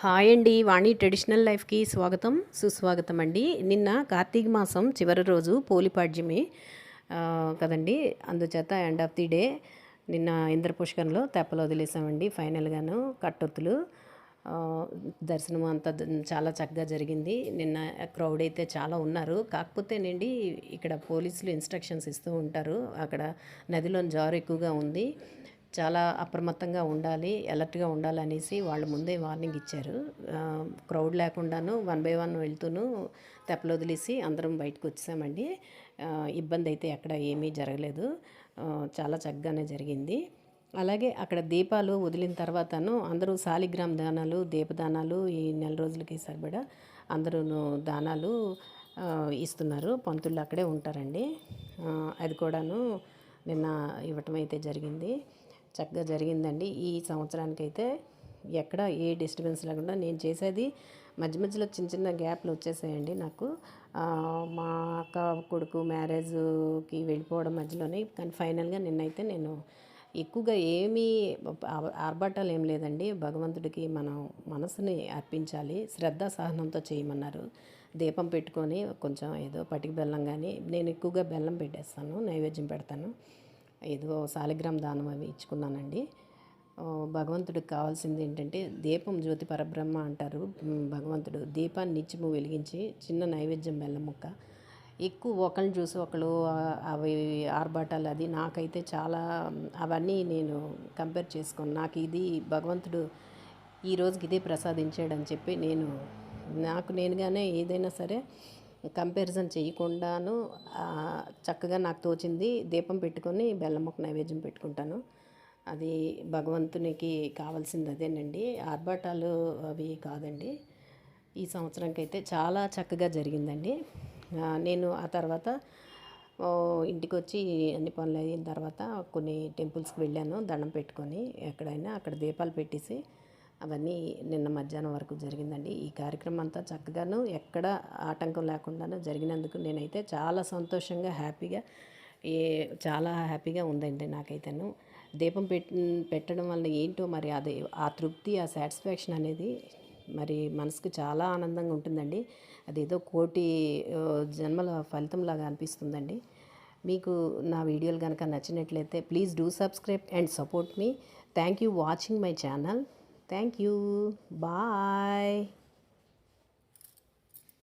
Hi అండి. వాణి traditional లైఫ్కి స్వాగతం సుస్వాగతం అండి. నిన్న కార్తీక మాసం చివరి రోజు పోలిపాడ్యమి కదండి. అందుచేత ఎండ్ ఆఫ్ ది డే నిన్న ఇంద్ర పుష్కరంలో తెప్పలు వదిలేసామండి ఫైనల్గాను కట్టొత్తులు. దర్శనం అంతా చాలా చక్కగా జరిగింది. నిన్న క్రౌడ్ అయితే చాలా ఉన్నారు. కాకపోతే నండి ఇక్కడ పోలీసులు ఇన్స్ట్రక్షన్స్ ఇస్తూ ఉంటారు. అక్కడ నదిలో జారు ఎక్కువగా ఉంది. చాలా అప్రమత్తంగా ఉండాలి అలర్ట్గా ఉండాలనేసి వాళ్ళు ముందే వార్నింగ్ ఇచ్చారు. క్రౌడ్ లేకుండాను వన్ బై వన్ వెళ్తూను తెప్పలు వదిలేసి అందరం బయటకు వచ్చామండి. ఇబ్బంది అయితే ఎక్కడ ఏమీ జరగలేదు. చాలా చక్కగానే జరిగింది. అలాగే అక్కడ దీపాలు వదిలిన తర్వాతను అందరూ శాలిగ్రామ్ దానాలు దీపదానాలు ఈ నెల రోజులకి సరిపడా అందరూ దానాలు ఇస్తున్నారు. పంతులు అక్కడే ఉంటారండి. అది కూడాను నిన్న ఇవ్వటం అయితే జరిగింది. చక్కగా జరిగిందండి. ఈ సంవత్సరానికైతే ఎక్కడ ఏ డిస్టర్బెన్స్ లేకుండా నేను చేసేది మధ్య మధ్యలో చిన్న చిన్న గ్యాప్లు వచ్చేసాయండి నాకు. మా అక్క కొడుకు మ్యారేజ్కి వెళ్ళిపోవడం మధ్యలోనే కానీ ఫైనల్గా నిన్నైతే నేను ఎక్కువగా ఏమీ ఆర్భాటాలు ఏం లేదండి. భగవంతుడికి మనం మనసుని అర్పించాలి. శ్రద్ధ సహనంతో చేయమన్నారు. దీపం పెట్టుకొని కొంచెం ఏదో పటికి బెల్లం కానీ నేను ఎక్కువగా బెల్లం పెట్టేస్తాను నైవేద్యం పెడతాను. ఏదో శాలిగ్రామ్ దానం అవి ఇచ్చుకున్నానండి. భగవంతుడికి కావాల్సింది ఏంటంటే దీపం జ్యోతి పరబ్రహ్మ అంటారు. భగవంతుడు దీపాన్ని నిత్యము వెలిగించి చిన్న నైవేద్యం బెల్లం ముక్క. ఎక్కువ ఒకళ్ళని చూసి ఒకళ్ళు అవి ఆర్భాటాలు అది నాకైతే చాలా అవన్నీ నేను కంపేర్ చేసుకుని నాకు ఇది భగవంతుడు ఈ రోజుకి ఇదే ప్రసాదించాడని చెప్పి నేను నాకు నేనుగానే ఏదైనా సరే కంపారిజన్ చేయకుండాను చక్కగా నాకు తోచింది దీపం పెట్టుకొని బెల్లం ముక్క నైవేద్యం పెట్టుకుంటాను. అది భగవంతునికి కావాల్సింది అదేనండి ఆర్భాటాలు అవి కాదండి. ఈ సంవత్సరానికి అయితే చాలా చక్కగా జరిగిందండి. నేను ఆ తర్వాత ఇంటికి వచ్చి అన్ని పనులు అయిన తర్వాత కొన్ని టెంపుల్స్కి వెళ్ళాను దండం పెట్టుకొని ఎక్కడైనా అక్కడ దీపాలు పెట్టేసి అవన్నీ నిన్న మధ్యాహ్నం వరకు జరిగిందండి. ఈ కార్యక్రమం అంతా చక్కగాను ఎక్కడ ఆటంకం లేకుండాను జరిగినందుకు నేనైతే చాలా సంతోషంగా హ్యాపీగా ఏ చాలా హ్యాపీగా ఉందండి నాకైతేను. దీపం పెట్ పెట్టడం వల్ల ఏంటో మరి అది ఆ తృప్తి ఆ సాటిస్ఫాక్షన్ అనేది మరి మనసుకు చాలా ఆనందంగా ఉంటుందండి. అదేదో కోటి జన్మల ఫలితంలాగా అనిపిస్తుందండి. మీకు నా వీడియోలు కనుక నచ్చినట్లయితే please do subscribe and support me. Thank you watching my channel. Thank you bye